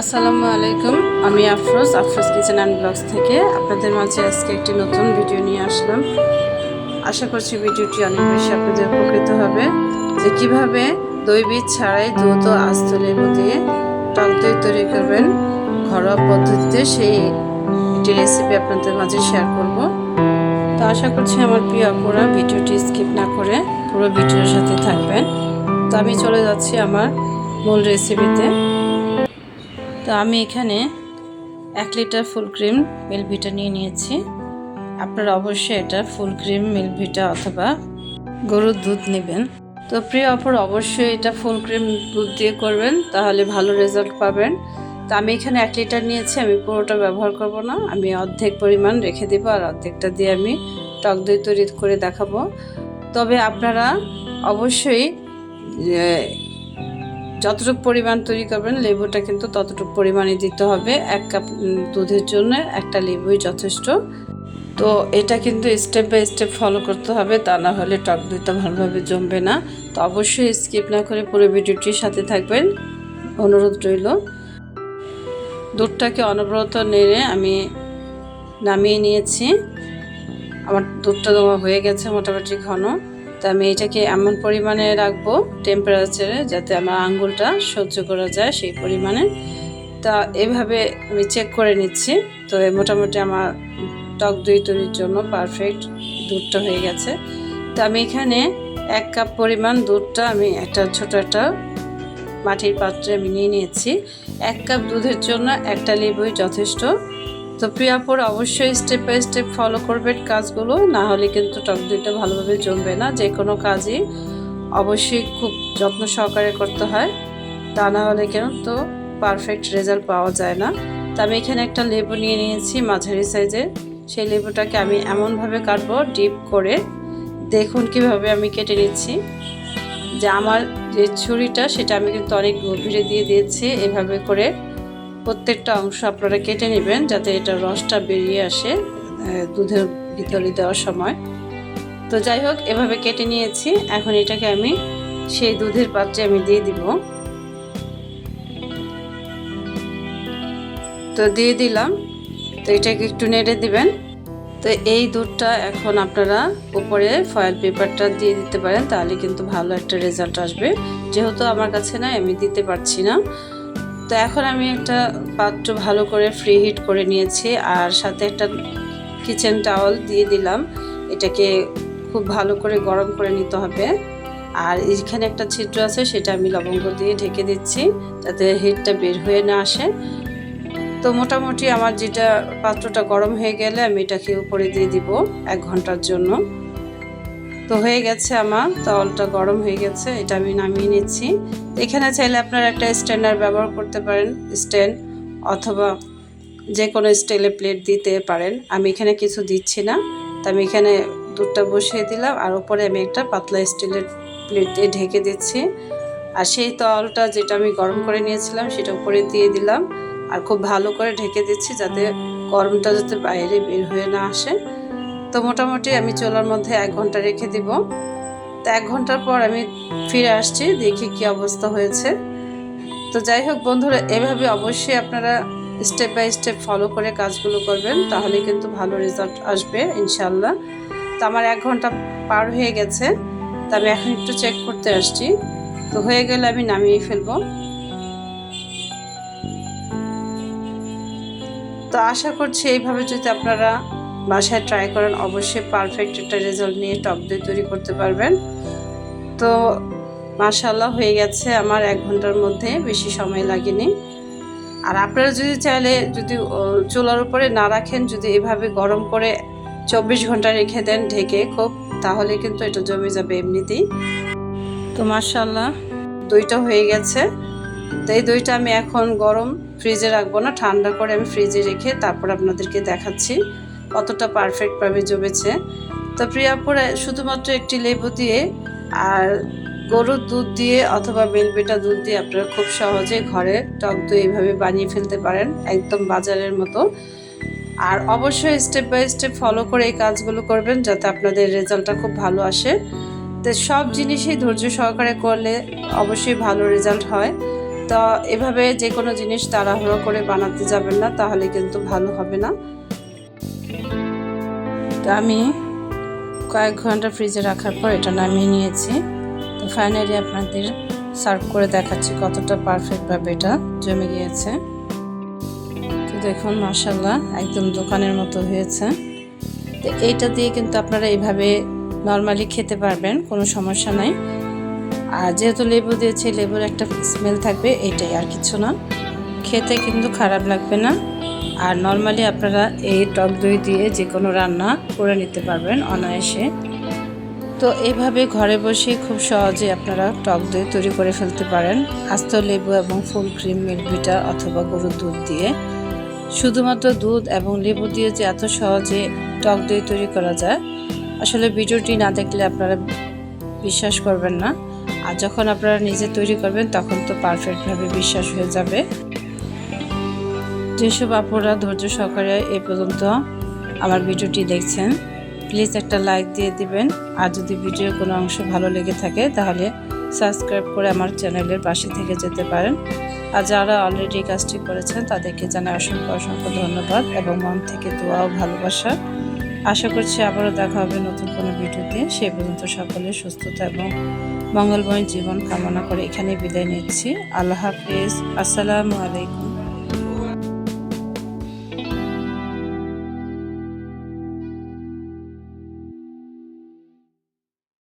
আসসালামু আলাইকুম। আমি Afroz Afroz kitchen and blogs থেকে আপনাদের মাঝে আজকে একটি নতুন ভিডিও নিয়ে আসলাম। আশা করছি ভিডিওটি অনেক বেশি আপনাদের উপকৃত হবে। যে কীভাবে দই ছাড়াই দ্রুত আস্ত লেবু দিয়ে টক দই তৈরি করবেন, ঘরোয়া পদ্ধতিতে সেই একটি রেসিপি আপনাদের মাঝে শেয়ার করব। তো আশা করছি আমার প্রিয় আপুরা, ভিডিওটি স্কিপ না করে পুরো ভিডিওর সাথে থাকবেন। তো আমি চলে যাচ্ছি আমার মূল রেসিপিতে তো আমি এখানে এক লিটার ফুল ক্রিম মিল্কভিটা নিয়ে নিয়েছি। আপনারা অবশ্যই এটা ফুল ক্রিম, মিল্কভিটা অথবা গরুর দুধ নেবেন। তো প্রিয় অপর অবশ্যই এটা ফুল ক্রিম দুধ দিয়ে করবেন, তাহলে ভালো রেজাল্ট পাবেন। তো আমি এখানে এক লিটার নিয়েছি, আমি পুরোটা ব্যবহার করব না। আমি অর্ধেক পরিমাণ রেখে দেব আর অর্ধেকটা দিয়ে আমি টক দই তৈরি করে দেখাবো। তবে আপনারা অবশ্যই যতটুকু পরিমাণ তৈরি করবেন, লেবুটা কিন্তু ততটুকু পরিমাণে দিতে হবে। এক কাপ দুধের জন্য একটা লেবুই যথেষ্ট। তো এটা কিন্তু স্টেপ বাই স্টেপ ফলো করতে হবে, তা না হলে টক দইটা ভালোভাবে জমবে না। তো অবশ্যই স্কিপ না করে পুরো ভিডিওটির সাথে থাকবেন। অনুরোধ রইল। দুধটাকে অনবরত নেড়ে আমি নামিয়ে নিয়েছি। আমার দুধটা হয়ে গেছে মোটামুটি ঘন। তো আমি এটাকে এমন পরিমাণে রাখব টেম্পারেচারে যাতে আমার আঙ্গুলটা সহ্য করা যায় সেই পরিমাণে। তা এভাবে আমি চেক করে নিচ্ছি। তো মোটামুটি আমার টক দই তৈরির জন্য পারফেক্ট দুধটা হয়ে গেছে। তো আমি এখানে এক কাপ পরিমাণ দুধটা আমি একটা ছোট একটা মাটির পাত্রে আমি নিয়ে নিয়েছি। এক কাপ দুধের জন্য একটা লেবুই যথেষ্ট। তো প্রিয়াপুর অবশ্যই স্টেপ বাই স্টেপ ফলো করবেন কাজগুলো, না হলে কিন্তু টক দইটা ভালোভাবে জমবে না, যে কোনো কাজই অবশ্যই খুব যত্ন সহকারে করতে হয়, তা না হলে কেন তো পারফেক্ট রেজাল্ট পাওয়া যায় না। তো আমি এখানে একটা লেবু নিয়ে নিয়েছি মাঝারি সাইজের সেই লেবুটাকে আমি এমনভাবে কাটবো ডিপ করে, দেখুন কীভাবে আমি কেটে নিচ্ছি। যে আমার যে ছুরিটা, সেটা আমি কিন্তু অনেক গভীরে দিয়ে দিয়েছি, এভাবে করে প্রত্যেকটা অংশ আপনারা কেটে নেবেন যাতে এটা রসটা বেরিয়ে আসে দুধের ভিতরে দেওয়ার সময়। তো যাই হোক, এভাবে কেটে নিয়েছি। এখন এটাকে আমি সেই দুধের পাত্রে আমি দিয়ে দিব। তো দিয়ে দিলাম। তো এটাকে একটু নেড়ে দিবেন। তো এই দুধটা এখন আপনারা উপরে ফয়েল পেপারটা দিয়ে দিতে পারেন, তাহলে কিন্তু ভালো একটা রেজাল্ট আসবে। যেহেতু আমার কাছে না আমি দিতে পারছি না। তো এখন আমি একটা পাত্র ভালো করে ফ্রি হিট করে নিয়েছি আর সাথে একটা কিচেন টাওয়াল দিয়ে দিলাম। এটাকে খুব ভালো করে গরম করে নিতে হবে। আর এখানে একটা ছিদ্র আছে, সেটা আমি লবঙ্গ দিয়ে ঢেকে দিচ্ছি যাতে হিটটা বের হয়ে না আসে। তো মোটামুটি আমার যেটা পাত্রটা গরম হয়ে গেলে আমি এটাকে উপরে দিয়ে দিব এক ঘণ্টার জন্য। তো হয়ে গেছে আমার তলটা গরম হয়ে গেছে, এটা আমি নামিয়ে নিচ্ছি। এখানে চাইলে আপনারা একটা স্ট্যান্ডার ব্যবহার করতে পারেন, স্ট্যান্ড, অথবা যে কোনো স্টাইলে প্লেট দিতে পারেন। আমি এখানে কিছু দিচ্ছি না, তো আমি এখানে দুধটা বসিয়ে দিলাম, আর উপরে আমি একটা পাতলা স্টিলের প্লেট দিয়ে ঢেকে দিচ্ছি। আর সেই তলটা যেটা আমি গরম করে নিয়েছিলাম, সেটা উপরে দিয়ে দিলাম। আর খুব ভালো করে ঢেকে দিচ্ছি যাতে গরমটা যাতে বাইরে বের হয়ে না আসে। তো মোটামুটি আমি চোলার মধ্যে এক ঘণ্টা রেখে দিব। তো এক ঘণ্টার পর আমি ফিরে আসছি, দেখি কি অবস্থা হয়েছে। তো যাই হোক বন্ধুরা, এভাবে অবশ্যই আপনারা স্টেপ বাই স্টেপ ফলো করে কাজগুলো করবেন, তাহলে কিন্তু ভালো রেজাল্ট আসবে ইনশাল্লাহ তো আমার এক ঘণ্টা পার হয়ে গেছে, তো আমি এখন একটু চেক করতে আসছি। তো হয়ে গেলে আমি নামিয়ে ফেলব। তো আশা করছি এইভাবে যদি আপনারা বাসায় ট্রাই করেন, অবশ্যই পারফেক্ট একটা রেজাল্ট নিয়ে টক দই তৈরি করতে পারবেন। তো মাশাল্লাহ হয়ে গেছে আমার এক ঘণ্টার মধ্যে, বেশি সময় লাগেনি। আর আপনারা যদি চাইলে যদি চুলার উপরে না রাখেন, যদি এভাবে গরম করে চব্বিশ ঘণ্টা রেখে দেন ঢেকে খুব, তাহলে কিন্তু এটা জমে যাবে এমনিতেই। তো মাশাল্লাহ দইটা হয়ে গেছে। তো এই দইটা আমি এখন গরম ফ্রিজে রাখব না, ঠান্ডা করে আমি ফ্রিজে রেখে তারপর আপনাদেরকে দেখাচ্ছি। কতটা পারফেক্টভাবে জমেছে। তো প্রিয়াপুরা শুধুমাত্র একটি লেবু দিয়ে আর গরুর দুধ দিয়ে অথবা বেলবেটা দুধ দিয়ে আপনারা খুব সহজে ঘরে টক দই এইভাবে বানিয়ে ফেলতে পারেন, একদম বাজারের মতো। আর অবশ্যই স্টেপ বাই স্টেপ ফলো করে এই কাজগুলো করবেন যাতে আপনাদের রেজাল্টটা খুব ভালো আসে। তো সব জিনিসই ধৈর্য সহকারে করলে অবশ্যই ভালো রেজাল্ট হয়। তো এভাবে যে কোনো জিনিস তাড়াহুড়ো করে বানাতে যাবেন না, তাহলে কিন্তু ভালো হবে না। আমি কয়েক ঘণ্টা ফ্রিজে রাখার পর এটা নামিয়ে নিয়েছি। তো ফাইনালি আপনাদের সার্ভ করে দেখাচ্ছি কতটা পারফেক্টভাবে এটা জমে গিয়েছে। তো দেখুন মাসাল্লাহ একদম দোকানের মতো হয়েছে। তো এইটা দিয়ে কিন্তু আপনারা এইভাবে নর্মালি খেতে পারবেন, কোনো সমস্যা নাই। আর যেহেতু লেবু দিয়েছি, লেবুর একটা স্মেল থাকবে এটাই আর কিছু না। খেতে কিন্তু খারাপ লাগবে না। আর নর্মালি আপনারা এই টক দই দিয়ে যে কোনো রান্না করে নিতে পারবেন অনায়াসে। তো এইভাবে ঘরে বসে খুব সহজে আপনারা টক দই তৈরি করে ফেলতে পারেন। আস্ত লেবু এবং ফুল ক্রিম মিল্ক ভিটা অথবা গরুর দুধ দিয়ে। শুধুমাত্র দুধ এবং লেবু দিয়ে যে এত সহজে টক দই তৈরি করা যায়, আসলে ভিডিওটি না দেখলে আপনারা বিশ্বাস করবেন না। আর যখন আপনারা নিজে তৈরি করবেন, তখন তো পারফেক্টভাবে বিশ্বাস হয়ে যাবে। যেসব আপুরা ধৈর্য সহকারে এ পর্যন্ত আমার ভিডিওটি দেখছেন প্লিজ একটা লাইক দিয়ে দিবেন। আর যদি ভিডিওর কোনো অংশ ভালো লেগে থাকে, তাহলে সাবস্ক্রাইব করে আমার চ্যানেলের পাশে থেকে যেতে পারেন। আর যারা অলরেডি কাজটি করেছেন, তাদেরকে জানাই অসংখ্য অসংখ্য ধন্যবাদ এবং মন থেকে দোয়া ও ভালোবাসা। আশা করছি আবারও দেখা হবে নতুন কোনো ভিডিওতে। সে পর্যন্ত সকলের সুস্থতা এবং মঙ্গলময় জীবন কামনা করে এখানে বিদায় নিচ্ছি। আল্লাহ হাফিজ। আসসালামু আলাইকুম।